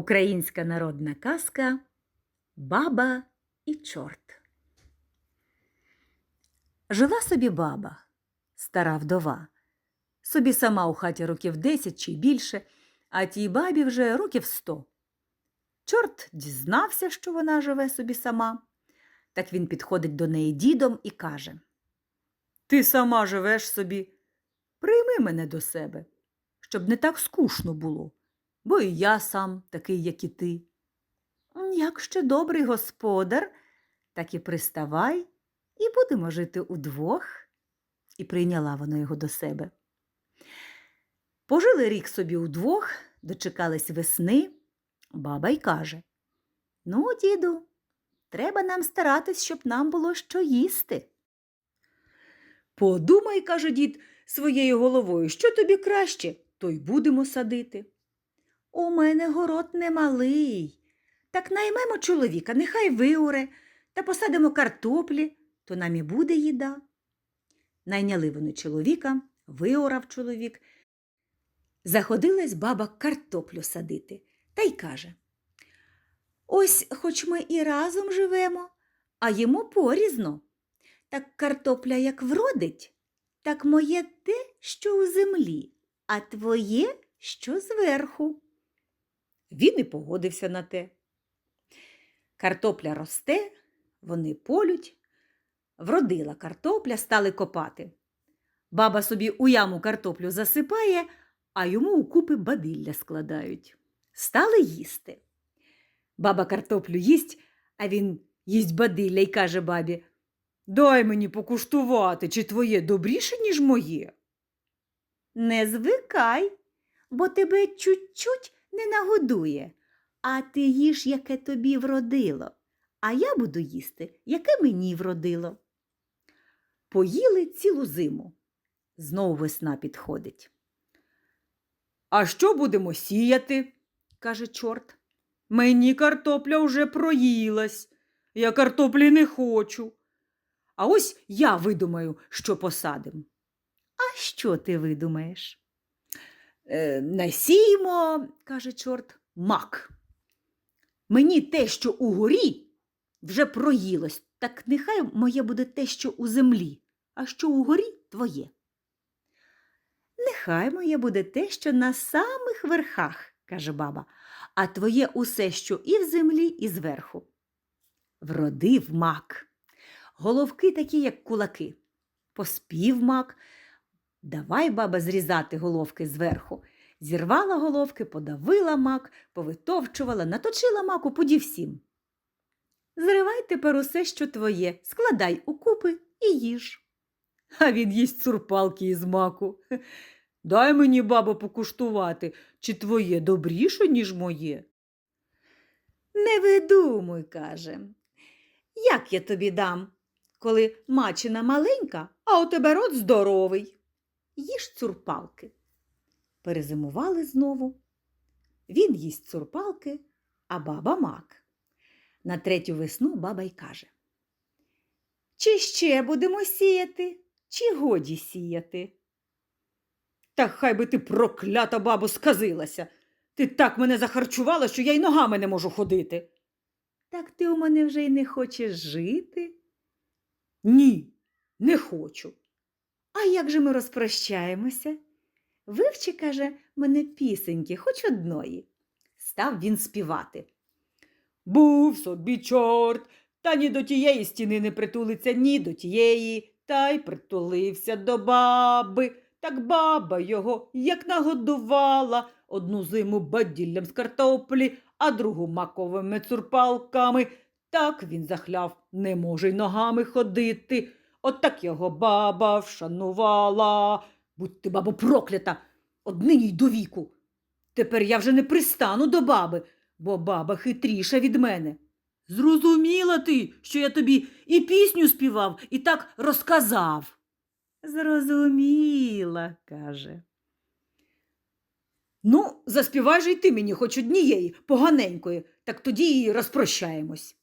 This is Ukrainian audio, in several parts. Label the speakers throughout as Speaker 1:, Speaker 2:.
Speaker 1: Українська народна казка Баба і чорт. Жила собі баба, стара вдова. Собі сама у хаті років десять чи більше, а тій бабі вже років сто. Чорт дізнався, що вона живе собі сама. Так він підходить до неї дідом і каже Ти сама живеш собі, прийми мене до себе, щоб не так скучно було бо і я сам такий, як і ти. Як ще добрий господар, так і приставай, і будемо жити удвох. І прийняла вона його до себе. Пожили рік собі удвох, дочекались весни, баба й каже Ну, діду, треба нам старатись, щоб нам було що їсти. Подумай, каже дід своєю головою, що тобі краще, то й будемо садити. У мене город немалий. Так наймемо чоловіка, нехай виоре, та посадимо картоплі, то нам і буде їда. Найняли вони чоловіка, виорав чоловік. Заходилась баба картоплю садити та й каже Ось хоч ми і разом живемо, а їмо порізно. Так картопля як вродить, так моє те, що у землі, а твоє, що зверху. Він і погодився на те. Картопля росте, вони полють. Вродила картопля, стали копати. Баба собі у яму картоплю засипає, а йому у купи бадилля складають. Стали їсти. Баба картоплю їсть, а він їсть бадилля і каже бабі Дай мені покуштувати, чи твоє добріше, ніж моє. Не звикай, бо тебе чуть-чуть не нагодує, а ти їж, яке тобі вродило, а я буду їсти, яке мені вродило. Поїли цілу зиму. Знову весна підходить. А що будемо сіяти? каже чорт. Мені картопля вже проїлась. Я картоплі не хочу. А ось я видумаю, що посадим. А що ти видумаєш? Е, насіємо, каже чорт, мак. Мені те, що угорі, вже проїлось, так нехай моє буде те, що у землі, а що угорі твоє. Нехай моє буде те, що на самих верхах, каже баба, а твоє усе, що і в землі, і зверху. Вродив мак. Головки такі, як кулаки. Поспів мак, Давай, баба, зрізати головки зверху. Зірвала головки, подавила мак, повитовчувала, наточила маку поді всім. Зривай тепер усе, що твоє, складай у купи і їж. А він їсть цурпалки із маку. Дай мені, бабо, покуштувати, чи твоє добріше, ніж моє. Не видумуй, каже. Як я тобі дам, коли мачина маленька, а у тебе рот здоровий? Їж цурпалки. Перезимували знову. Він їсть цурпалки, а баба мак. На третю весну баба й каже Чи ще будемо сіяти, чи годі сіяти? Та хай би ти проклята, бабо, сказилася. Ти так мене захарчувала, що я й ногами не можу ходити. Так ти у мене вже й не хочеш жити? Ні, не хочу. А як же ми розпрощаємося? Вивчи, каже, мене пісеньки, хоч одної. Став він співати. Був собі чорт, та ні до тієї стіни не притулиться, ні до тієї, та й притулився до баби. Так баба його як нагодувала одну зиму баділлям з картоплі, а другу маковими цурпалками. Так він захляв, не може й ногами ходити. От так його баба вшанувала. Будь ти, бабо, проклята, однині й до віку. Тепер я вже не пристану до баби, бо баба хитріша від мене. Зрозуміла ти, що я тобі і пісню співав, і так розказав. Зрозуміла, каже. Ну, заспівай же й ти мені хоч однієї, поганенької, так тоді і розпрощаємось.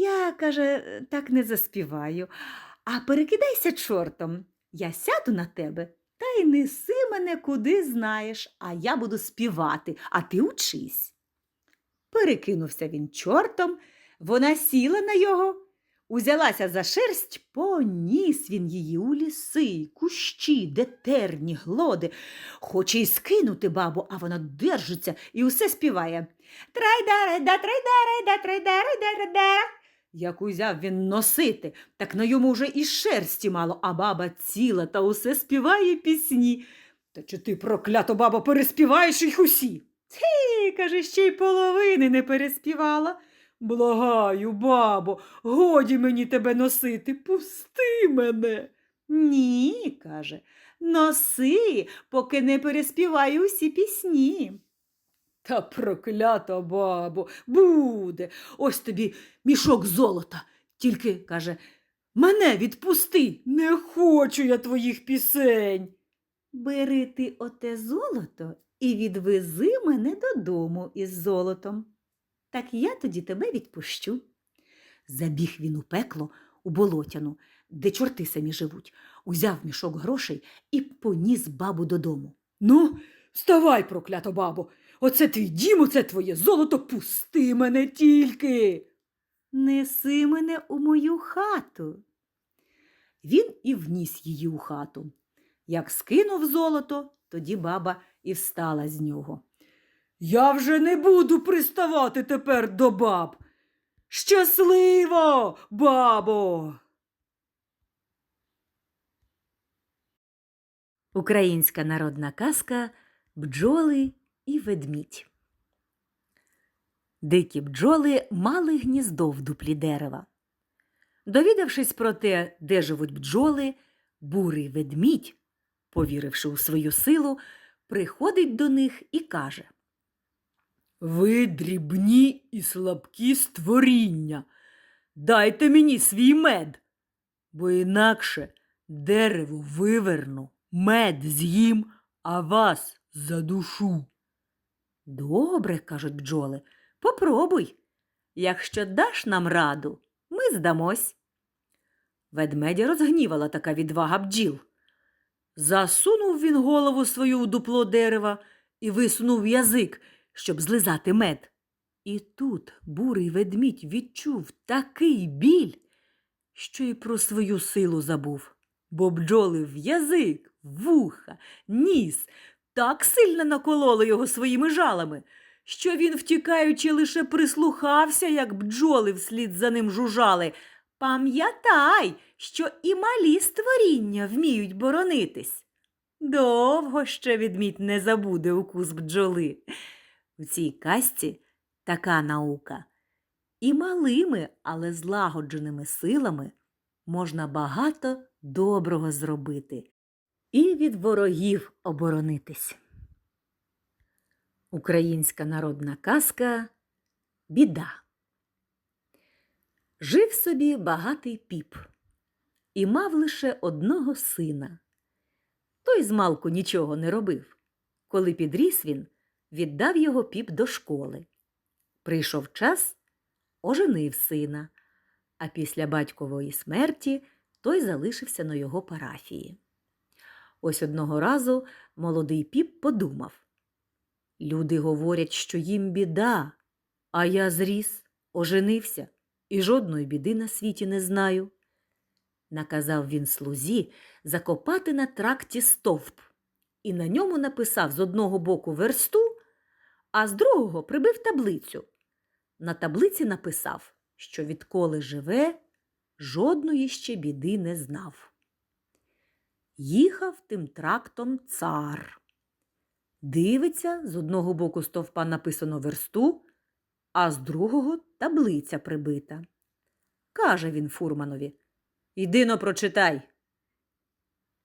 Speaker 1: Я, каже, так не заспіваю, а перекидайся чортом. Я сяду на тебе та й неси мене куди знаєш, а я буду співати, а ти учись. Перекинувся він чортом, вона сіла на його, узялася за шерсть, поніс він її у ліси, кущі, де терні, глоди. Хоче й скинути бабу, а вона держиться і усе співає. Трайда-райда, трайда-райда, трайда-райда-райда. Як узяв він носити, так на йому вже і шерсті мало, а баба ціла та усе співає пісні. Та чи ти, проклято баба, переспіваєш їх усі? Ти, каже, ще й половини не переспівала. Благаю, бабо, годі мені тебе носити, пусти мене. Ні, каже, носи, поки не переспіваю усі пісні. Та проклята бабо, буде. Ось тобі мішок золота. Тільки, каже, мене відпусти, не хочу я твоїх пісень. Бери ти оте золото і відвези мене додому із золотом. Так я тоді тебе відпущу. Забіг він у пекло, у болотяну, де чорти самі живуть, узяв мішок грошей і поніс бабу додому. Ну, вставай, проклято бабо, оце твій дім, оце твоє золото, пусти мене тільки. Неси мене у мою хату. Він і вніс її у хату. Як скинув золото, тоді баба і встала з нього. Я вже не буду приставати тепер до баб. Щасливо, бабо. Українська народна казка Бджоли і ведмідь. Дикі бджоли мали гніздо в дуплі дерева. Довідавшись про те, де живуть бджоли, бурий ведмідь, повіривши у свою силу, приходить до них і каже Ви дрібні і слабкі створіння. Дайте мені свій мед, бо інакше дерево виверну, мед з'їм, а вас задушу. Добре, кажуть бджоли, попробуй. Якщо даш нам раду, ми здамось. Ведмедя розгнівала така відвага бджіл. Засунув він голову свою у дупло дерева і висунув язик, щоб злизати мед. І тут бурий ведмідь відчув такий біль, що й про свою силу забув, бо бджоли в язик, вуха, ніс так сильно накололи його своїми жалами, що він, втікаючи, лише прислухався, як бджоли вслід за ним жужжали. Пам'ятай, що і малі створіння вміють боронитись. Довго ще відмідь не забуде укус бджоли. У цій казці така наука. І малими, але злагодженими силами можна багато доброго зробити і від ворогів оборонитись. Українська народна казка Біда. Жив собі багатий піп і мав лише одного сина. Той змалку нічого не робив. Коли підріс він, віддав його піп до школи. Прийшов час, оженив сина, а після батькової смерті той залишився на його парафії. Ось одного разу молодий піп подумав Люди говорять, що їм біда, а я зріс, оженився і жодної біди на світі не знаю. Наказав він слузі закопати на тракті стовп і на ньому написав з одного боку версту, а з другого прибив таблицю. На таблиці написав, що відколи живе, жодної ще біди не знав. Їхав тим трактом цар. Дивиться, з одного боку стовпа написано версту, а з другого таблиця прибита. Каже він фурманові Іди но прочитай.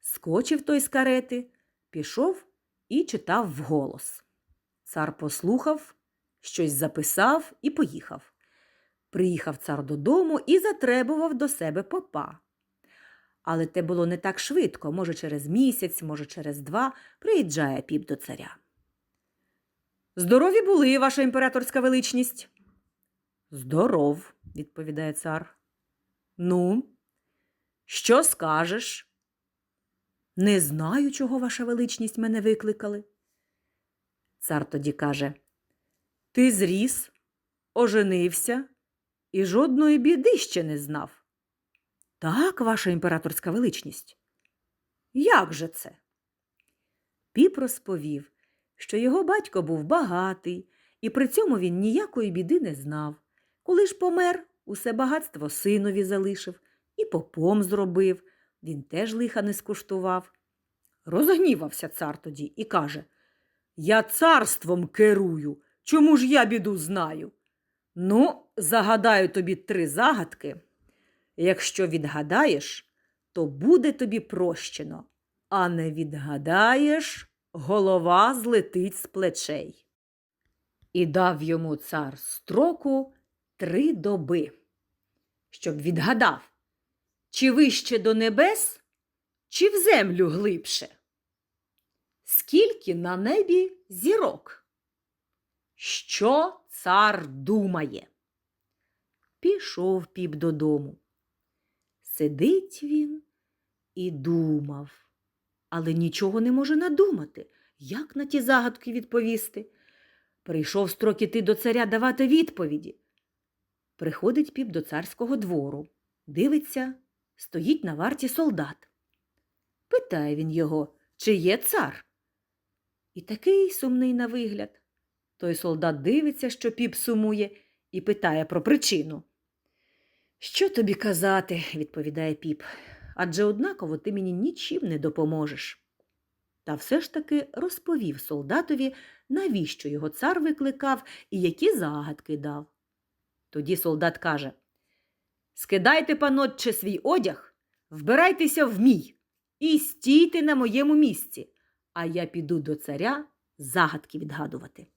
Speaker 1: Скочив той з карети, пішов і читав вголос. Цар послухав, щось записав і поїхав. Приїхав цар додому і затребував до себе попа. Але те було не так швидко, може, через місяць, може, через два приїжджає піп до царя. Здорові були, ваша імператорська величність. Здоров, відповідає цар. Ну, що скажеш? Не знаю, чого ваша величність мене викликали. Цар тоді каже Ти зріс, оженився і жодної біди ще не знав. Так, ваша імператорська величність. Як же це? Піп розповів, що його батько був багатий, і при цьому він ніякої біди не знав. Коли ж помер, усе багатство синові залишив і попом зробив, він теж лиха не скуштував. Розгнівався цар тоді і каже Я царством керую, чому ж я біду знаю? Ну, загадаю тобі три загадки. Якщо відгадаєш, то буде тобі прощено, а не відгадаєш, голова злетить з плечей. І дав йому цар строку три доби, щоб відгадав, чи вище до небес, чи в землю глибше. Скільки на небі зірок? Що цар думає? Пішов піп додому. Сидить він і думав, але нічого не може надумати, як на ті загадки відповісти. Прийшов строк іти до царя давати відповіді. Приходить піп до царського двору, дивиться, стоїть на варті солдат. Питає він його, чи є цар. І такий сумний на вигляд. Той солдат дивиться, що піп сумує, і питає про причину. Що тобі казати, відповідає піп, адже однаково ти мені нічим не допоможеш. Та все ж таки розповів солдатові, навіщо його цар викликав і які загадки дав. Тоді солдат каже Скидайте, панотче, свій одяг, вбирайтеся в мій і стійте на моєму місці, а я піду до царя загадки відгадувати.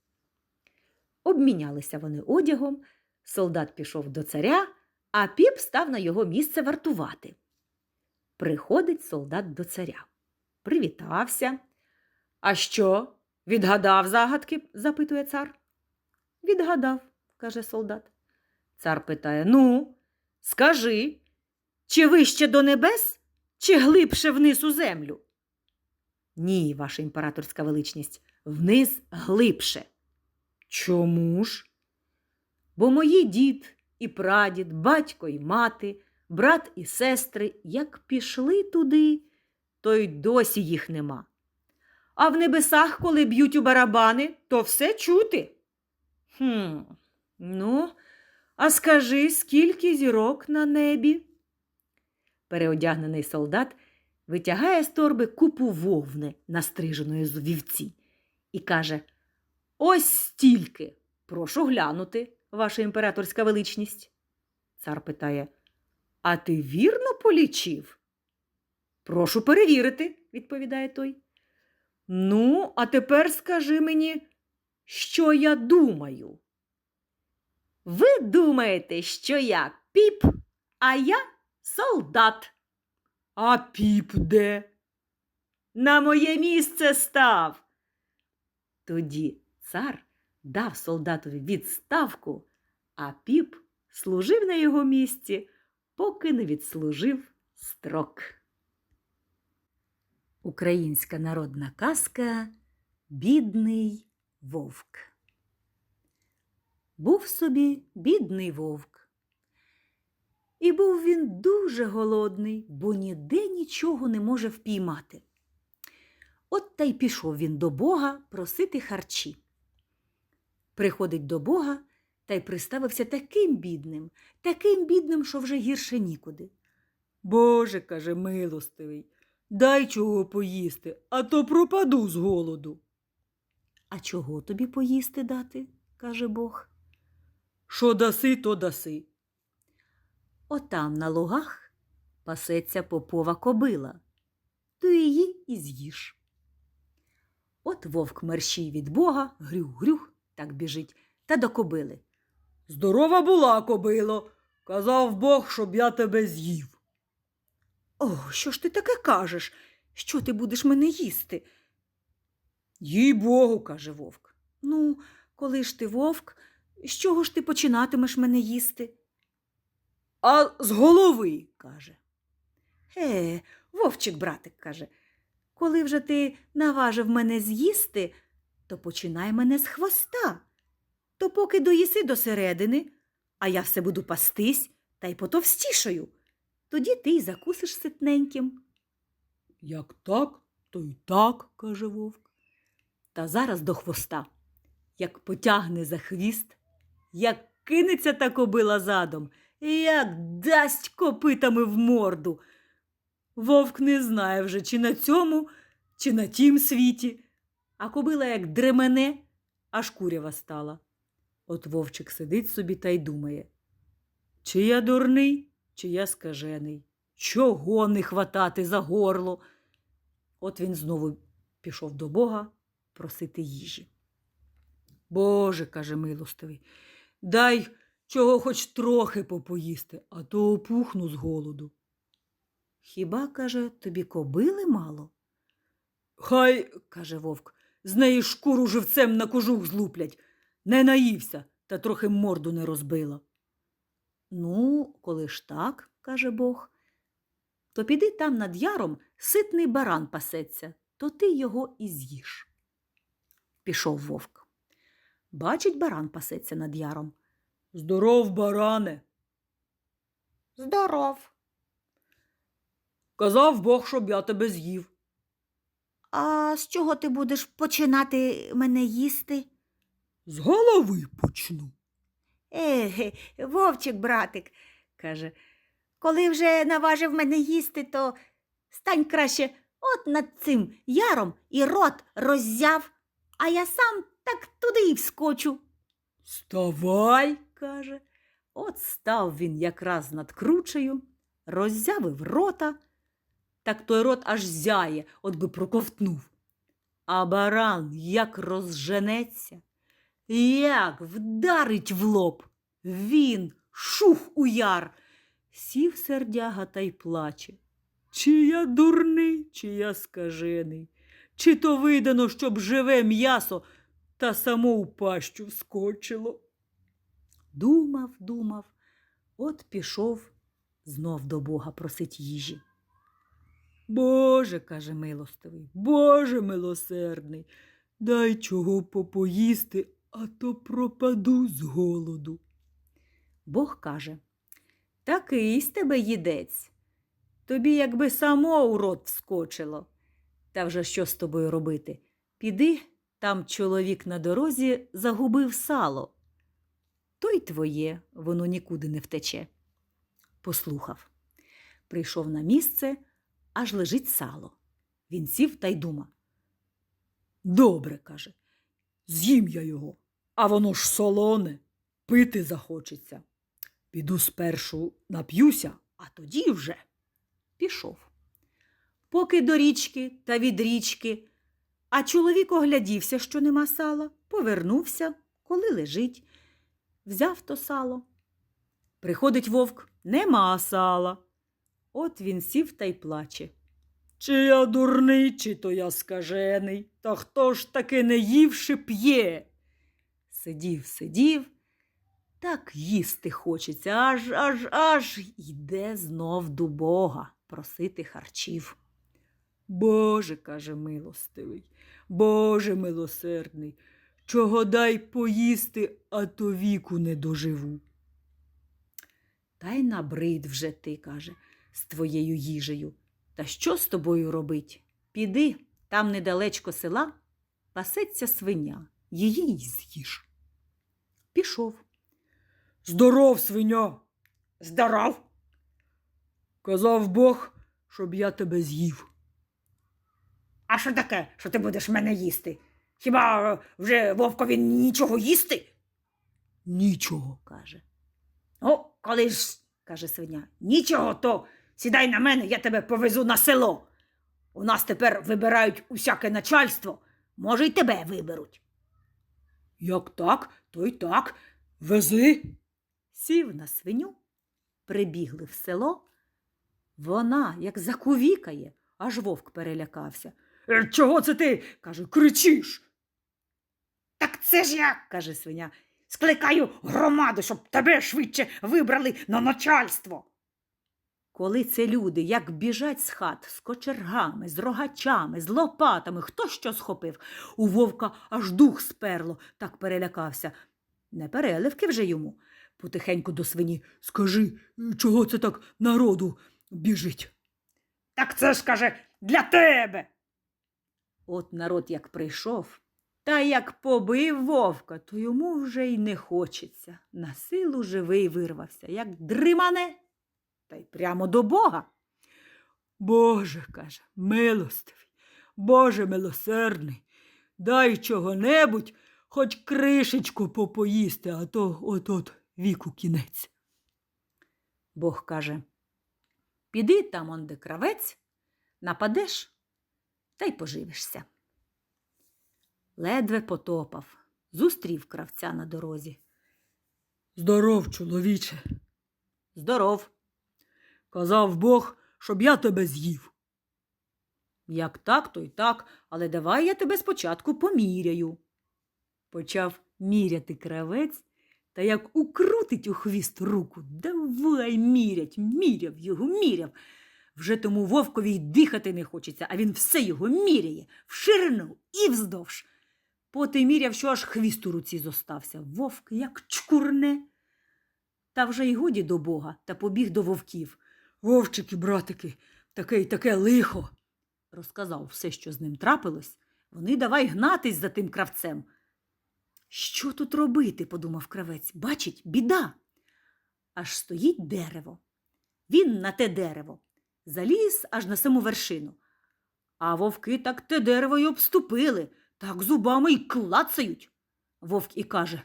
Speaker 1: Обмінялися вони одягом, солдат пішов до царя, а піп став на його місце вартувати. Приходить солдат до царя. Привітався. А що? Відгадав загадки? запитує цар. Відгадав, каже солдат. Цар питає Ну, скажи, чи вище до небес, чи глибше вниз у землю? Ні, ваша імператорська величність, вниз глибше. Чому ж? Бо мої дід і прадід, батько і мати, брат і сестри, як пішли туди, то й досі їх нема. А в небесах, коли б'ють у барабани, то все чути. Хм, ну, а скажи, скільки зірок на небі? Переодягнений солдат витягає з торби купу вовни, настриженої з вівці, і каже Ось стільки. Прошу глянути, ваша імператорська величність. Цар питає А ти вірно полічив? Прошу перевірити, відповідає той. Ну, а тепер скажи мені, що я думаю. Ви думаєте, що я піп, а я солдат. А піп де? На моє місце став. Тоді цар дав солдатові відставку, а піп служив на його місці, поки не відслужив строк. Українська народна казка Бідний вовк. Був собі бідний вовк. І був він дуже голодний, бо ніде нічого не може впіймати. От та й пішов він до Бога просити харчі. Приходить до Бога та й приставився таким бідним, таким бідним, що вже гірше нікуди. Боже, каже, милостивий, дай чого поїсти, а то пропаду з голоду. А чого тобі поїсти дати? каже Бог. Що даси, то даси. Отам на лугах пасеться попова кобила, то її і з'їж. От вовк мерщій від бога, грюх-грюх, так біжить, та до кобили. Здорова була, кобило. Казав Бог, щоб я тебе з'їв. О, що ж ти таке кажеш? Що ти будеш мене їсти? Їй Богу, каже вовк. Ну, коли ж ти вовк, з чого ж ти починатимеш мене їсти? А з голови, каже. Е, вовчик, братик, каже, коли вже ти наважив мене з'їсти, то починай мене з хвоста. то поки доїси до середини, а я все буду пастись та й потовстішаю. Тоді ти й закусиш ситненьким. Як так, то й так, каже вовк. Та зараз до хвоста. Як потягне за хвіст, як кинеться та кобила задом, як дасть копитами в морду. Вовк не знає вже, чи на цьому, чи на тім світі, а кобила як дремене, аж курява стала. От вовчик сидить собі та й думає, чи я дурний, чи я скажений, чого не хватати за горло. От він знову пішов до Бога просити їжі. Боже, каже милостивий, дай чого хоч трохи попоїсти, а то опухну з голоду. Хіба, каже, тобі кобили мало? Хай, каже вовк, з неї шкуру живцем на кожух злуплять. Не наївся, та трохи морду не розбила. Ну, коли ж так, каже Бог, то піди там над яром ситний баран пасеться, то ти його і з'їш. Пішов вовк. Бачить, баран пасеться над яром. Здоров, баране. Здоров. Казав Бог, щоб я тебе з'їв.
Speaker 2: А з чого ти будеш починати мене їсти?
Speaker 1: З голови почну.
Speaker 2: Еге, вовчик, братик, каже, коли вже наважив мене їсти, то стань краще от над цим яром і рот роззяв, а я сам так туди й вскочу.
Speaker 1: Ставай, каже. От став він якраз над кручею, роззявив рота, так той рот аж зяє, от би проковтнув. А баран як розженеться, як вдарить в лоб. Він шух у яр, сів сердяга та й плаче. Чи я дурний, чи я скажений, чи то видано, щоб живе м'ясо та само у пащу вскочило. Думав, думав, от пішов знов до Бога просить їжі. Боже, каже милостивий, Боже милосердний, дай чого попоїсти, а то пропаду з голоду. Бог каже Такий з тебе їдець. Тобі якби само у рот вскочило. Та вже що з тобою робити? Піди, там чоловік на дорозі загубив сало. То й твоє, воно нікуди не втече. Послухав. Прийшов на місце, аж лежить сало. Він сів та й дума. Добре, каже, з'їм я його, а воно ж солоне, пити захочеться. Піду спершу нап'юся, а тоді вже пішов. Поки до річки та від річки, а чоловік оглядівся, що нема сала, повернувся, коли лежить, взяв то сало. Приходить вовк, нема сала. От він сів та й плаче. Чи я дурний, чи то я скажений, та хто ж таки не ївши п'є? Сидів, сидів, так їсти хочеться, аж аж аж йде знов до Бога просити харчів. Боже, каже милостивий, Боже милосердний, чого дай поїсти, а то віку не доживу. Та й набрид вже ти, каже, з твоєю їжею. Та що з тобою робить? Піди, там недалечко села пасеться свиня, її й з'їж. Пішов. Здоров, свиня. Здоров. Казав Бог, щоб я тебе з'їв.
Speaker 2: А що таке, що ти будеш мене їсти? Хіба е, вже вовкові нічого їсти?
Speaker 1: Нічого, каже.
Speaker 2: О, коли ж, каже свиня, нічого, то сідай на мене, я тебе повезу на село. У нас тепер вибирають усяке начальство, може, й тебе виберуть.
Speaker 1: Як так, то й так. Вези. Сів на свиню, прибігли в село. Вона, як закувікає, аж вовк перелякався. «Е, Чого це ти? каже, кричиш.
Speaker 2: Так це ж я, каже свиня, скликаю громаду, щоб тебе швидше вибрали на начальство.
Speaker 1: Коли це люди, як біжать з хат, з кочергами, з рогачами, з лопатами, хто що схопив, у вовка аж дух сперло, так перелякався. Не переливки вже йому. Потихеньку до свині. Скажи, чого це так народу біжить? Так це ж каже для тебе. От народ як прийшов, та як побив вовка, то йому вже й не хочеться. На силу живий вирвався, як дримане, та й прямо до Бога. Боже, каже, милостивий, Боже милосердний, дай чого-небудь, хоч кришечку попоїсти, а то от-от віку кінець. Бог каже, піди там он де кравець, нападеш та й поживишся. Ледве потопав, зустрів кравця на дорозі. Здоров, чоловіче. Здоров. Казав Бог, щоб я тебе з'їв. Як так, то й так, але давай я тебе спочатку поміряю. Почав міряти кравець, та як укрутить у хвіст руку, давай мірять, міряв його, міряв. Вже тому вовкові й дихати не хочеться, а він все його міряє в ширину і вздовж. Поти міряв, що аж хвіст у руці зостався. Вовк як чкурне. Та вже й годі до Бога та побіг до вовків. Вовчики, братики, таке й таке лихо. Розказав все, що з ним трапилось. Вони давай гнатись за тим кравцем. Що тут робити? подумав кравець. Бачить, біда. Аж стоїть дерево. Він на те дерево. Заліз аж на саму вершину. А вовки так те дерево й обступили, так зубами й клацають. Вовк і каже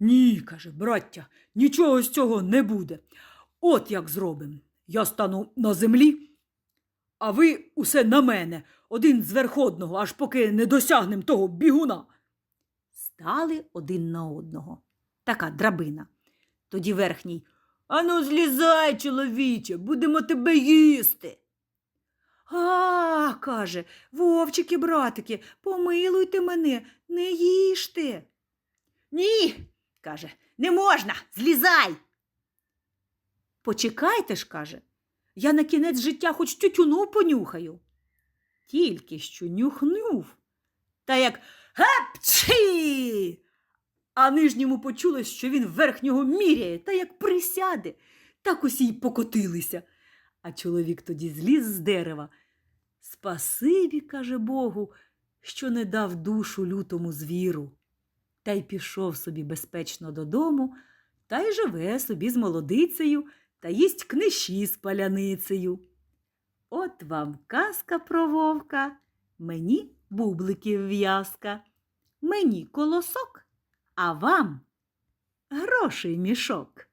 Speaker 1: Ні, каже, браття, нічого з цього не буде. От як зробим. Я стану на землі, а ви усе на мене, один зверх одного, аж поки не досягнем того бігуна. Стали один на одного. Така драбина. Тоді верхній. Ану, злізай, чоловіче, будемо тебе їсти. А, каже, вовчики, братики, помилуйте мене, не їжте. Ні, каже, не можна, злізай. Почекайте ж, каже, я на кінець життя хоч тютюну понюхаю. Тільки що нюхнув. Та як гепчі. А нижньому почулось, що він верхнього міряє, та як присяде, так усі й покотилися. А чоловік тоді зліз з дерева. Спасибі, каже Богу, що не дав душу лютому звіру. Та й пішов собі безпечно додому, та й живе собі з молодицею та їсть книші з паляницею. От вам казка про вовка, мені бубликів в'язка, мені колосок, а вам грошей мішок.